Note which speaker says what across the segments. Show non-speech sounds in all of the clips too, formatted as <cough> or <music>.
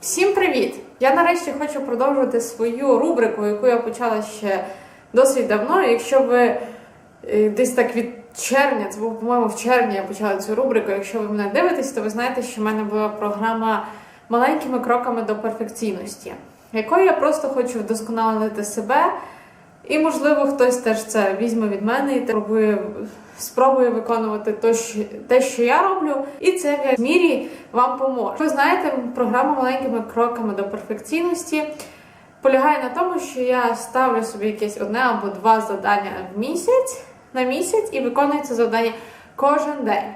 Speaker 1: Всім привіт! Я нарешті хочу продовжувати свою рубрику, яку я почала ще досить давно. Якщо ви е, десь так від червня, це був, по-моєму, в червні я почала цю рубрику. Якщо ви мене дивитесь, то ви знаєте, що в мене була програма маленькими кроками до перфекційності, якою я просто хочу вдосконалити себе. І, можливо, хтось теж це візьме від мене і спробує, спробує виконувати то, що, те, що я роблю, і це в якійсь мірі вам поможе. Ви знаєте, програма маленькими кроками до перфекційності полягає на тому, що я ставлю собі якесь одне або два завдання в місяць на місяць і виконую це завдання кожен день.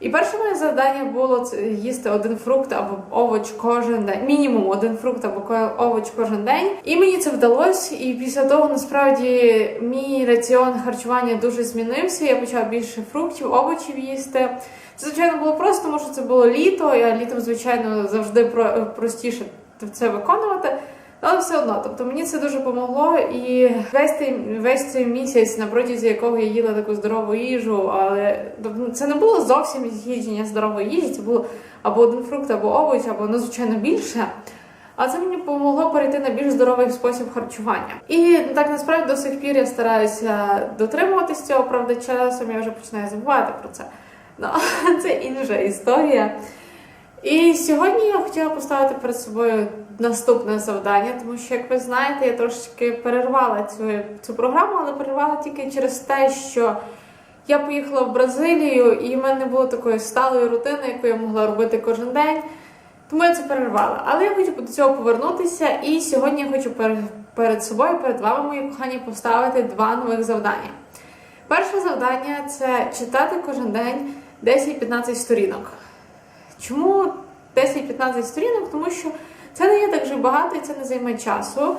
Speaker 1: І перше моє завдання було їсти один фрукт або овоч кожен день, мінімум один фрукт або овоч кожен день. І мені це вдалося. І після того насправді мій раціон харчування дуже змінився. Я почала більше фруктів, овочів їсти. Це звичайно було просто, тому що це було літо. Я літом, звичайно, завжди про- простіше це виконувати. Але все одно, тобто мені це дуже допомогло, і весь цей, весь цей місяць, на протязі якого я їла таку здорову їжу, але тобто, це не було зовсім їдження здорової їжі, це було або один фрукт, або овоч, або ну, звичайно більше. А це мені допомогло перейти на більш здоровий спосіб харчування. І так насправді до сих пір я стараюся дотримуватись цього, правда, часом я вже починаю забувати про це. Ну, <laughs> це інша історія. І сьогодні я хотіла поставити перед собою наступне завдання, тому що, як ви знаєте, я трошки перервала цю, цю програму, але перервала тільки через те, що я поїхала в Бразилію, і в мене не було такої сталої рутини, яку я могла робити кожен день. Тому я це перервала. Але я хочу до цього повернутися, і сьогодні я хочу пер- перед собою, перед вами, мої кохані, поставити два нових завдання. Перше завдання це читати кожен день 10-15 сторінок. Чому 10-15 сторінок? Тому що це не є так же багато і це не займе часу.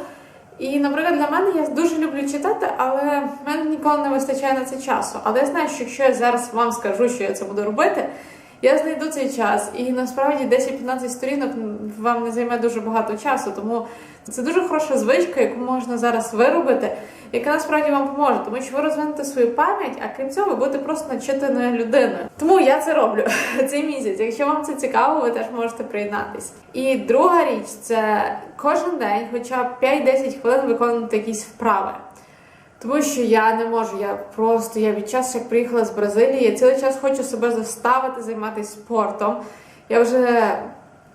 Speaker 1: І, наприклад, для мене я дуже люблю читати, але в мене ніколи не вистачає на це часу. Але я знаю, що якщо я зараз вам скажу, що я це буду робити, я знайду цей час. І насправді 10-15 сторінок вам не займе дуже багато часу. Тому це дуже хороша звичка, яку можна зараз виробити, яка насправді вам поможе, тому що ви розвинете свою пам'ять, а крім цього, ви будете просто начитаною людиною. Тому я це роблю <laughs> цей місяць. Якщо вам це цікаво, ви теж можете приєднатись. І друга річ це кожен день, хоча б 5-10 хвилин виконувати якісь вправи. Тому що я не можу, я просто я від часу, як приїхала з Бразилії, я цілий час хочу себе заставити займатися спортом. Я вже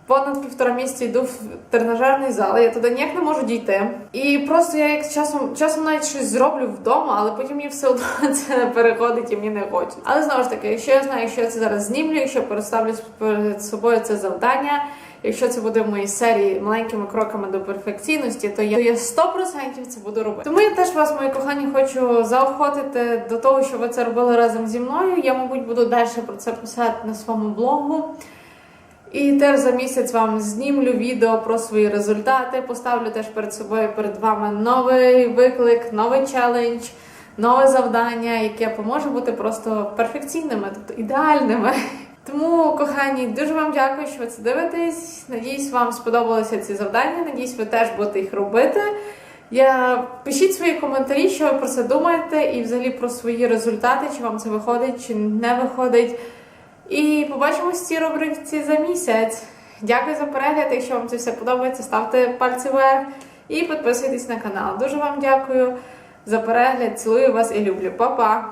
Speaker 1: понад півтора місяці йду в тренажерний зал, я туди ніяк не можу дійти. І просто я як часом часом навіть щось зроблю вдома, але потім мені все одно <laughs> це переходить і мені не хочеться. Але знову ж таки, якщо я знаю, якщо я це зараз знімлю, якщо переставлю перед собою це завдання. Якщо це буде в моїй серії маленькими кроками до перфекційності, то я, то я 100% це буду робити. Тому я теж вас, мої кохані, хочу заохотити до того, щоб ви це робили разом зі мною. Я, мабуть, буду далі про це писати на своєму блогу. І теж за місяць вам знімлю відео про свої результати. Поставлю теж перед собою перед вами новий виклик, новий челендж, нове завдання, яке поможе бути просто перфекційними, тобто ідеальними. <laughs> Тому, кохані, дуже вам дякую, що ви це дивитесь. Надіюсь, вам сподобалися ці завдання. Надіюсь, ви теж будете їх робити. Я пишіть свої коментарі, що ви про це думаєте, і взагалі про свої результати, чи вам це виходить, чи не виходить. І побачимось в цій рубриці за місяць. Дякую за перегляд. Якщо вам це все подобається, ставте пальці вверх і підписуйтесь на канал. Дуже вам дякую за перегляд. Цілую вас і люблю. Па-па!